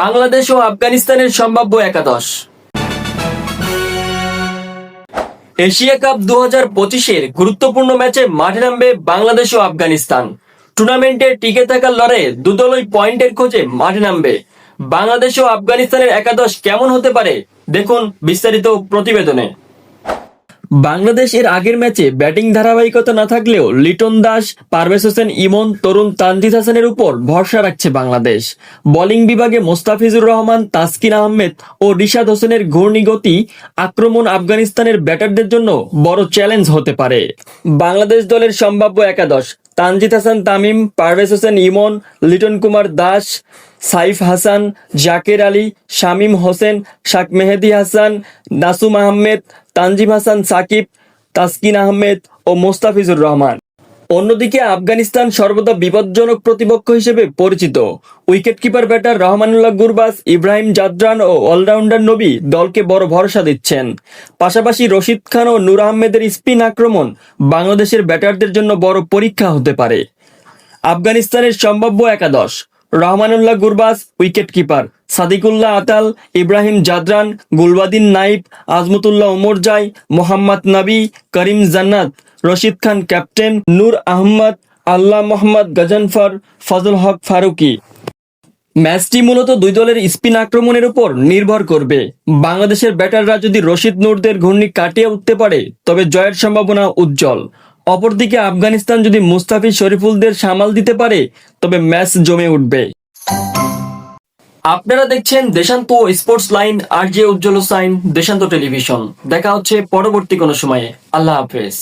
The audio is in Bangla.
বাংলাদেশ ও আফগানিস্তানের সম্ভাব্য একাদশ। এশিয়া কাপ দু হাজার পঁচিশের গুরুত্বপূর্ণ ম্যাচে মাঠে নামবে বাংলাদেশ ও আফগানিস্তান। টুর্নামেন্টে টিকে থাকার লড়াইয়ে দুদলই পয়েন্টের খোঁজে মাঠে নামবে। বাংলাদেশ ও আফগানিস্তানের একাদশ কেমন হতে পারে? দেখুন বিস্তারিত প্রতিবেদনে। বাংলাদেশ এর আগের ম্যাচে ব্যাটিং ধারাবাহিকতা না থাকলেও লিটন দাস, পারভেজ হোসেন, ইমন, তরুণ তানজিদ হাসানের উপর ভরসা রাখছে বাংলাদেশ। বোলিং বিভাগে মোস্তাফিজুর রহমান, তাসকিন আহমেদ ও রিশাদ হোসেনের ঘূর্ণিগতি আক্রমণ আফগানিস্তানের ব্যাটারদের জন্য বড় চ্যালেঞ্জ হতে পারে। বাংলাদেশ দলের সম্ভাব্য একাদশ, তানজিদ হাসান, তামিম, পারভেজ হোসেন, ইমন, লিটন কুমার দাস, সাইফ হাসান, জাকের আলী, শামীম হোসেন, শাক মেহেদি হাসান, নাসুম আহমেদ তানজিম হাসান, সাকিব, তাসকিন আহমেদ ও মোস্তাফিজুর রহমান। অন্যদিকে আফগানিস্তান সর্বদা বিপজ্জনক প্রতিপক্ষ হিসেবে পরিচিত। উইকেটকিপার ব্যাটার রহমানুল্লাহ গুরবাস, ইব্রাহিম জাদরান ও অলরাউন্ডার নবী দলকে বড় ভরসা দিচ্ছেন। পাশাপাশি রশিদ খান ও নূর আহমেদের স্পিন আক্রমণ বাংলাদেশের ব্যাটারদের জন্য বড় পরীক্ষা হতে পারে। আফগানিস্তানের সম্ভাব্য একাদশ, Rahmanullah Gurbaz wicket keeper Sediqullah Atal, Ibrahim Zadran, Gulbadin Naib, Azmatullah Omar Omarzai Mohammad Nabi, Karim Janat, Rashid Khan captain, Noor Ahmad Allah Mohammad Ghazanfar, Fazal Haq Farooqi. ম্যাচটি মূলত দুই দলের স্পিন আক্রমণের উপর নির্ভর করবে। বাংলাদেশের ব্যাটাররা যদি রশিদ নূরদের ঘূর্ণি কাটিয়ে উঠতে পারে, তবে জয়ের সম্ভাবনা উজ্জ্বল। অপরদিকে আফগানিস্তান যদি মুস্তাফিজ শরীফুলদের সামাল দিতে পারে, তবে ম্যাচ জমে উঠবে। আপনারা দেখছেন Deshanta sports line, R J Ujjwal sign Deshanta television. দেখা হচ্ছে পরবর্তী কোনো সময়ে। আল্লাহ হাফেজ।